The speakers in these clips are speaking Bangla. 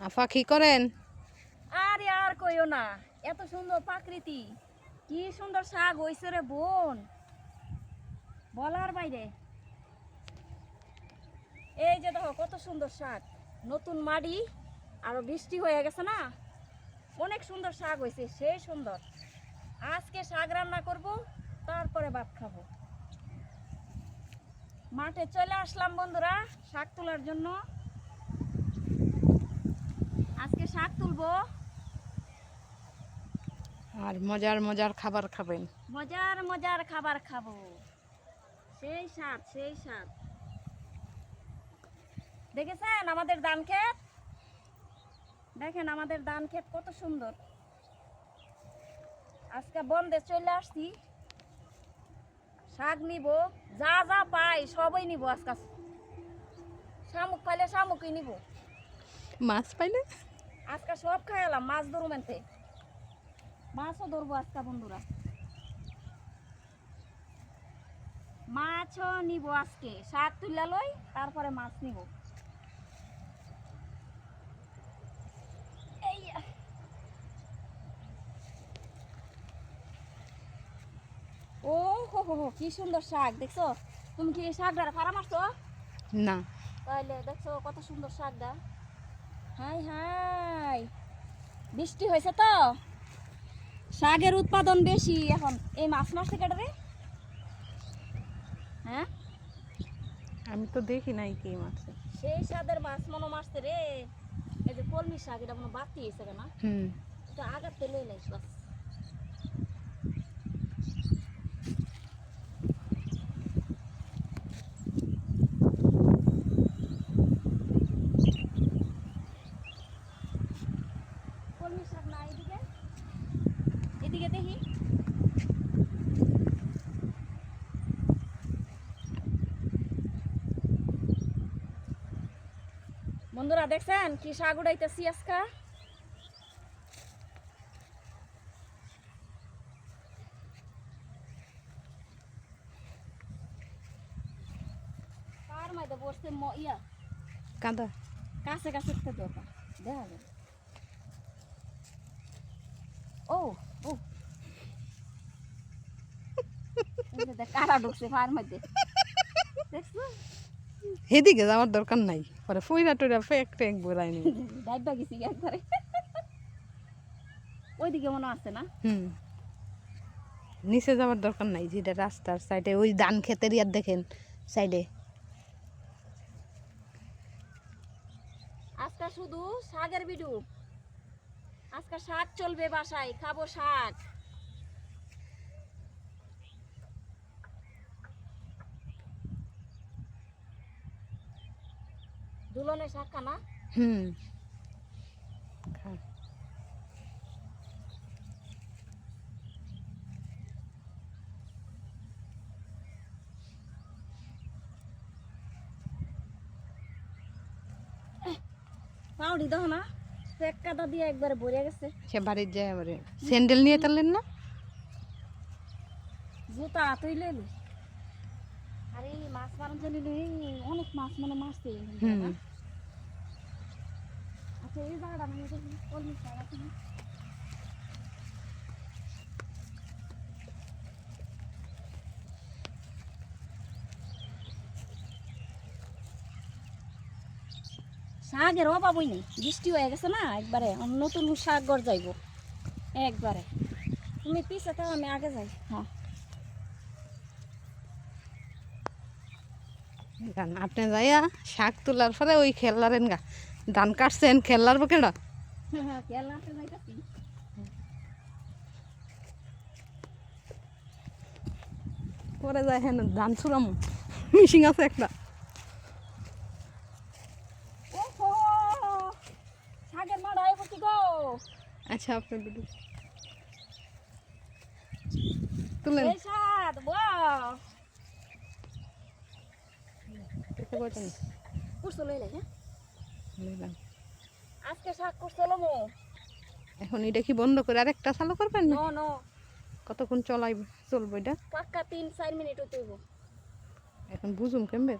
আফা কি করেন? আরে আর কইও না, এত সুন্দর প্রাকৃতি কি সুন্দর শাক হইছে রে বোন। বলার বাইরে। এই যে দেখো, কত সুন্দর শাক। নতুন মাড়ি, আরও বৃষ্টি হয়ে গেছে না? অনেক সুন্দর শাক হয়েছে সেই সুন্দর। আজকে শাক রান্না করব, তারপরে ভাত খাব। মাঠে চলে আসলাম বন্ধুরা, শাক তোলার জন্য আজকে তুলবো আর মজার মজার খাবার খাবেন। মজার মজার খাবার খাব। সেই স্বাদ সেই স্বাদ। দেখেছেন আমাদের ধান ক্ষেত? দেখেন আমাদের ধান ক্ষেত কত সুন্দর। আজকে বন্ধে চলে আসছি। শাক নিব যা যা পাই সবই নিব আজকে। শামুক পাইলে শামুকই নিব। মাছ পাইলে? আজকে সব খাইলাম মাছ ধরু মেনতে মাছও ধরবো আজকে বন্ধুরা। মাছও নিব আজকে শাক তুলে লই তারপরে মাছ নিব। ও হো হো হো কি সুন্দর শাক দেখছ? তুমি কি এই শাকটা ফারা মারছো? না। তাহলে দেখছ কত সুন্দর শাকটা হাই হাই। বৃষ্টি হয়েছে তো? শাকের উৎপাদন বেশি এখন। এই মাছ মাসে কেটে রে? হ্যাঁ? আমি তো দেখি নাই কি মাছ সেই সাদের মাছ মনো মারছে রে। এই যে কলমি শাক এটা মনে বাতি হয়েছে কেনা? হুম। তো আগাতে তেলে নাই বাস কলমি শাক না এদিকে এদিকে দেখি বন্ধুরা দেখছেন কি শাক উড়াইতেছি আজকা? বসতে ইয়া। কাদা। কাছে কাছে দরকার। দেখা যায় ও ও। কারা ঢুকছে ফার মধ্যে দেখছ? সেদিকে যাওয়ার দরকার নাই। পরে ফুইরা টুইরা ফেক টেক বলাই নি ডাইবা গেছি একবারে। ওইদিকে মনে আছে না? হুম। নিচে যাওয়ার দরকার নাই যেটা রাস্তার সাইডে ওই ধান ক্ষেতের ইয়ার দেখেন সাইডে আজকে শুধু শাকের ভিডিও। আজকে শাক চলবে বাসায় খাব শাক। দুলনের শাক কানা হুম। পাউডি দাও না। এক কাদা দিয়ে একবারে ভরে গেছে। সে বাড়ির যায় এবারে স্যান্ডেল নিয়ে তারলেন না? জুতা তুই লেলি আরে মাছ মারণ চলে অনেক মাছ মানে মারছে আচ্ছা এই জায়গাটা মানে আছে শাকের অভাবই নেই বৃষ্টি হয়ে গেছে না একবারে নতুন শাক গড় যাইব একবারে। তুমি পিছে থাকো আমি আগে যাই। হ্যাঁ। গান। আপনি যাইয়া শাক তোলার পরে ওই খেলারেন গা ধান কাটছেন খেলার বকেটা হ্যাঁ পরে যায় হ্যাঁ ধান ছুড়াম। মিশিং আছে একটা। আচ্ছা আপনি তুলেন। করতে পারতেন কুরসো লইলাই হ্যাঁ? আজকে শাক করছিলাম এখন এটা কি বন্ধ করে আরেকটা চালু করবেন না? ন কতক্ষণ চলাই চলবো এটা? পাক্কা তিন চার মিনিট হইব। এখন বুঝুম কেমবে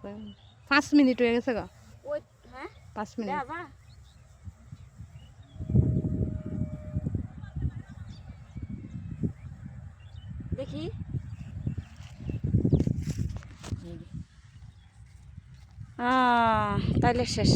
পাঁচ মিনিট হয়ে গেছে গা। ওই হ্যাঁ? পাঁচ মিনিট। দেখি। তাইলে শেষ।